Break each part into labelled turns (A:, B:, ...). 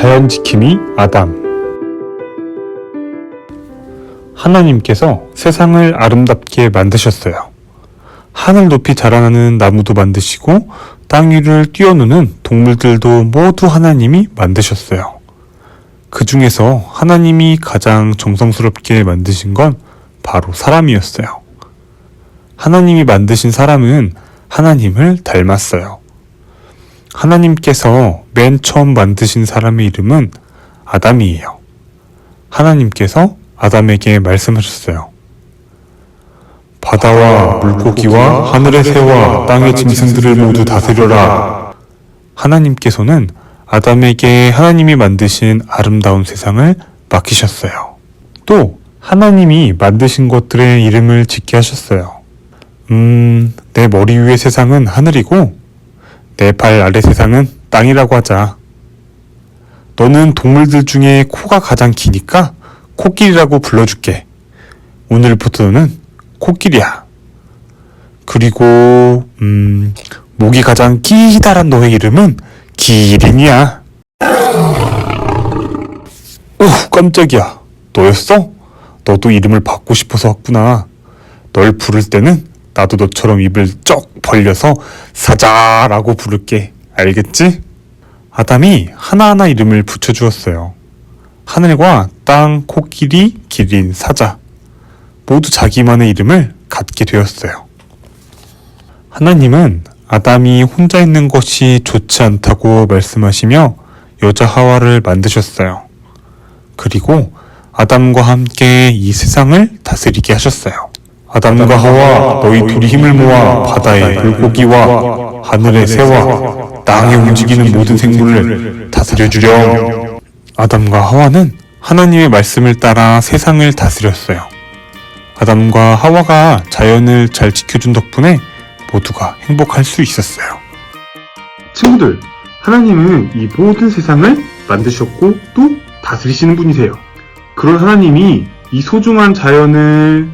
A: 자연 지킴이 아담 하나님께서 세상을 아름답게 만드셨어요. 하늘 높이 자라나는 나무도 만드시고 땅 위를 뛰어노는 동물들도 모두 하나님이 만드셨어요. 그 중에서 하나님이 가장 정성스럽게 만드신 건 바로 사람이었어요. 하나님이 만드신 사람은 하나님을 닮았어요. 하나님께서 맨 처음 만드신 사람의 이름은 아담이에요. 하나님께서 아담에게 말씀하셨어요. 바다와 물고기와 하늘의 새와 땅의 짐승들을 모두 다스려라. 하나님께서는 아담에게 하나님이 만드신 아름다운 세상을 맡기셨어요. 또 하나님이 만드신 것들의 이름을 짓게 하셨어요. 음, 내 머리 위의 세상은 하늘이고 내 발 아래 세상은 땅이라고 하자. 너는 동물들 중에 코가 가장 기니까 코끼리라고 불러줄게. 오늘부터는 코끼리야. 그리고 음, 목이 가장 기다란 너의 이름은 기린이야. 오, 깜짝이야. 너였어? 너도 이름을 받고 싶어서 왔구나. 널 부를 때는 나도 너처럼 입을 쩍 벌려서 사자라고 부를게. 알겠지? 아담이 하나하나 이름을 붙여주었어요. 하늘과 땅, 코끼리, 기린, 사자. 모두 자기만의 이름을 갖게 되었어요. 하나님은 아담이 혼자 있는 것이 좋지 않다고 말씀하시며 여자 하와를 만드셨어요. 그리고 아담과 함께 이 세상을 다스리게 하셨어요. 아담과 하와 너희 둘이 힘을 모아 바다의 물고기와 하늘의 새와 땅에 움직이는 모든 생물을 다스려 주렴. 아담과 하와는 하나님의 말씀을 따라 세상을 다스렸어요. 아담과 하와가 자연을 잘 지켜준 덕분에 모두가 행복할 수 있었어요.
B: 친구들, 하나님은 이 모든 세상을 만드셨고 또 다스리시는 분이세요. 그런 하나님이 이 소중한 자연을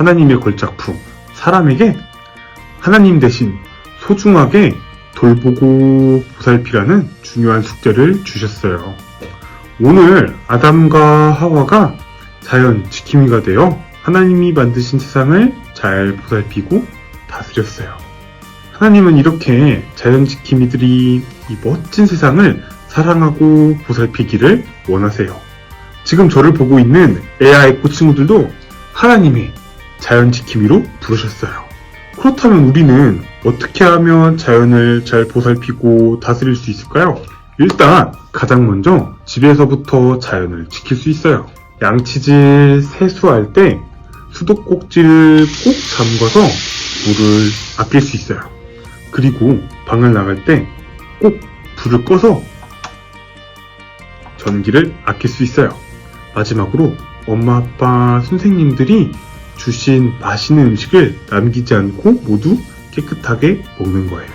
B: 하나님의 걸작품, 사람에게 하나님 대신 소중하게 돌보고 보살피라는 중요한 숙제를 주셨어요. 오늘 아담과 하와가 자연 지킴이가 되어 하나님이 만드신 세상을 잘 보살피고 다스렸어요. 하나님은 이렇게 자연 지킴이들이 이 멋진 세상을 사랑하고 보살피기를 원하세요. 지금 저를 보고 있는 AI 친구들도 하나님의 자연 지킴이로 부르셨어요. 그렇다면 우리는 어떻게 하면 자연을 잘 보살피고 다스릴 수 있을까요? 일단 가장 먼저 집에서부터 자연을 지킬 수 있어요. 양치질, 세수할 때 수도꼭지를 꼭 잠궈서 물을 아낄 수 있어요. 그리고 방을 나갈 때 꼭 불을 꺼서 전기를 아낄 수 있어요. 마지막으로 엄마, 아빠, 선생님들이 주신 맛있는 음식을 남기지 않고 모두 깨끗하게 먹는 거예요.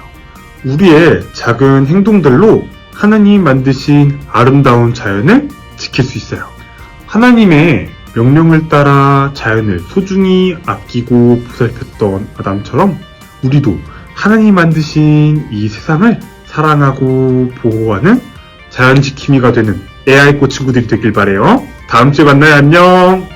B: 우리의 작은 행동들로 하나님 만드신 아름다운 자연을 지킬 수 있어요. 하나님의 명령을 따라 자연을 소중히 아끼고 보살폈던 아담처럼 우리도 하나님 만드신 이 세상을 사랑하고 보호하는 자연 지킴이가 되는 AI 꽃 친구들이 되길 바래요. 다음 주에 만나요. 안녕.